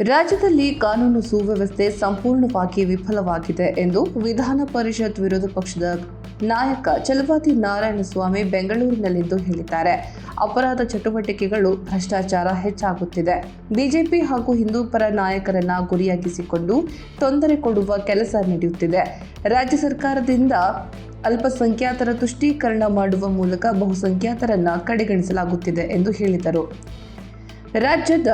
ರಾಜ್ಯದಲ್ಲಿ ಕಾನೂನು ಸುವ್ಯವಸ್ಥೆ ಸಂಪೂರ್ಣವಾಗಿ ವಿಫಲವಾಗಿದೆ ಎಂದು ವಿಧಾನ ಪರಿಷತ್ ವಿರೋಧ ಪಕ್ಷದ ನಾಯಕ ಚಲವಾದಿ ನಾರಾಯಣಸ್ವಾಮಿ ಬೆಂಗಳೂರಿನಲ್ಲಿಂದು ಹೇಳಿದ್ದಾರೆ. ಅಪರಾಧ ಚಟುವಟಿಕೆಗಳು ಭ್ರಷ್ಟಾಚಾರ ಹೆಚ್ಚಾಗುತ್ತಿದೆ. ಬಿಜೆಪಿ ಹಾಗೂ ಹಿಂದೂ ಪರ ನಾಯಕರನ್ನ ಗುರಿಯಾಗಿಸಿಕೊಂಡು ತೊಂದರೆ ಕೊಡುವ ಕೆಲಸ ನಡೆಯುತ್ತಿದೆ. ರಾಜ್ಯ ಸರ್ಕಾರದಿಂದ ಅಲ್ಪಸಂಖ್ಯಾತರ ತುಷ್ಟೀಕರಣ ಮಾಡುವ ಮೂಲಕ ಬಹುಸಂಖ್ಯಾತರನ್ನ ಕಡೆಗಣಿಸಲಾಗುತ್ತಿದೆ ಎಂದು ಹೇಳಿದರು. ರಾಜ್ಯದ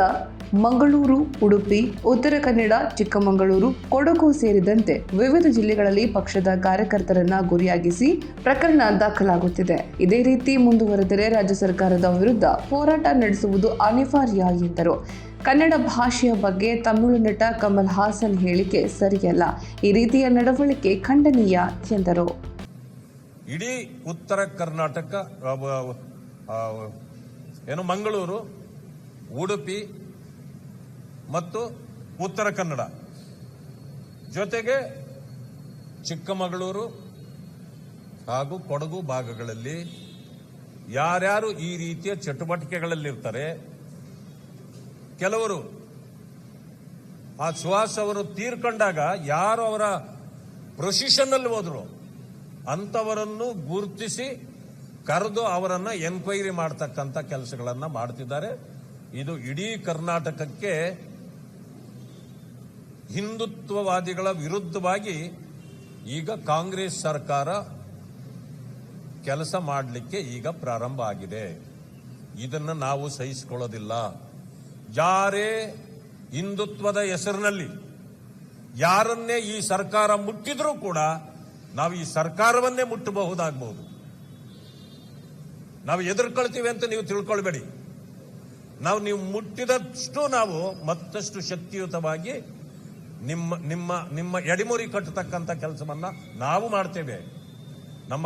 ಮಂಗಳೂರು, ಉಡುಪಿ, ಉತ್ತರ ಕನ್ನಡ, ಚಿಕ್ಕಮಗಳೂರು, ಕೊಡಗು ಸೇರಿದಂತೆ ವಿವಿಧ ಜಿಲ್ಲೆಗಳಲ್ಲಿ ಪಕ್ಷದ ಕಾರ್ಯಕರ್ತರನ್ನ ಗುರಿಯಾಗಿಸಿ ಪ್ರಕರಣ ದಾಖಲಾಗುತ್ತಿದೆ. ಇದೇ ರೀತಿ ಮುಂದುವರೆದರೆ ರಾಜ್ಯ ಸರ್ಕಾರದ ವಿರುದ್ಧ ಹೋರಾಟ ನಡೆಸುವುದು ಅನಿವಾರ್ಯ ಎಂದರು. ಕನ್ನಡ ಭಾಷೆಯ ಬಗ್ಗೆ ತಮಿಳು ನಟ ಕಮಲ್ ಹಾಸನ್ ಹೇಳಿಕೆ ಸರಿಯಲ್ಲ. ಈ ರೀತಿಯ ನಡವಳಿಕೆ ಖಂಡನೀಯ ಎಂದರು. ಇಡೀ ಉತ್ತರ ಕರ್ನಾಟಕ ಏನು ಮಂಗಳೂರು, ಉಡುಪಿ ಮತ್ತು ಉತ್ತರ ಕನ್ನಡ. ಜೊತೆಗೆ ಚಿಕ್ಕಮಗಳೂರು ಹಾಗೂ ಕೊಡಗು ಭಾಗಗಳಲ್ಲಿ ಯಾರ್ಯಾರು ಈ ರೀತಿಯ ಚಟುವಟಿಕೆಗಳಲ್ಲಿರ್ತಾರೆ, ಕೆಲವರು ಆ ಸುಹಾಸ್ ಅವರು ತೀರ್ಕೊಂಡಾಗ ಯಾರು ಅವರ ಪ್ರೊಸಿಷನ್ ಅಲ್ಲಿ ಹೋದ್ರು ಅಂತವರನ್ನು ಗುರುತಿಸಿ ಕರೆದು ಅವರನ್ನು ಎನ್ಕ್ವೈರಿ ಮಾಡತಕ್ಕಂತ ಕೆಲಸಗಳನ್ನು ಮಾಡ್ತಿದ್ದಾರೆ. ಇದು ಇಡೀ ಕರ್ನಾಟಕಕ್ಕೆ ಹಿಂದುತ್ವವಾದಿಗಳ ವಿರುದ್ಧವಾಗಿ ಈಗ ಕಾಂಗ್ರೆಸ್ ಸರ್ಕಾರ ಕೆಲಸ ಮಾಡಲಿಕ್ಕೆ ಈಗ ಪ್ರಾರಂಭ ಆಗಿದೆ. ಇದನ್ನು ನಾವು ಸಹಿಸಿಕೊಳ್ಳೋದಿಲ್ಲ. ಯಾರೇ ಹಿಂದುತ್ವದ ಹೆಸರಿನಲ್ಲಿ ಯಾರನ್ನೇ ಈ ಸರ್ಕಾರ ಮುಟ್ಟಿದ್ರೂ ಕೂಡ ನಾವು ಈ ಸರ್ಕಾರವನ್ನೇ ಮುಟ್ಟಬಹುದಾಗಬಹುದು ನಾವು ಎದುರ್ಕೊಳ್ತೀವಿ ಅಂತ ನೀವು ತಿಳ್ಕೊಳ್ಬೇಡಿ. ನಾವು ನೀವು ಮುಟ್ಟಿದಷ್ಟು ನಾವು ಮತ್ತಷ್ಟು ಶಕ್ತಿಯುತವಾಗಿ ನಿಮ್ಮ ನಿಮ್ಮ ನಿಮ್ಮ ಎಡಿಮುರಿ ಕಟ್ಟತಕ್ಕಂಥ ಕೆಲಸವನ್ನ ನಾವು ಮಾಡ್ತೇವೆ. ನಮ್ಮ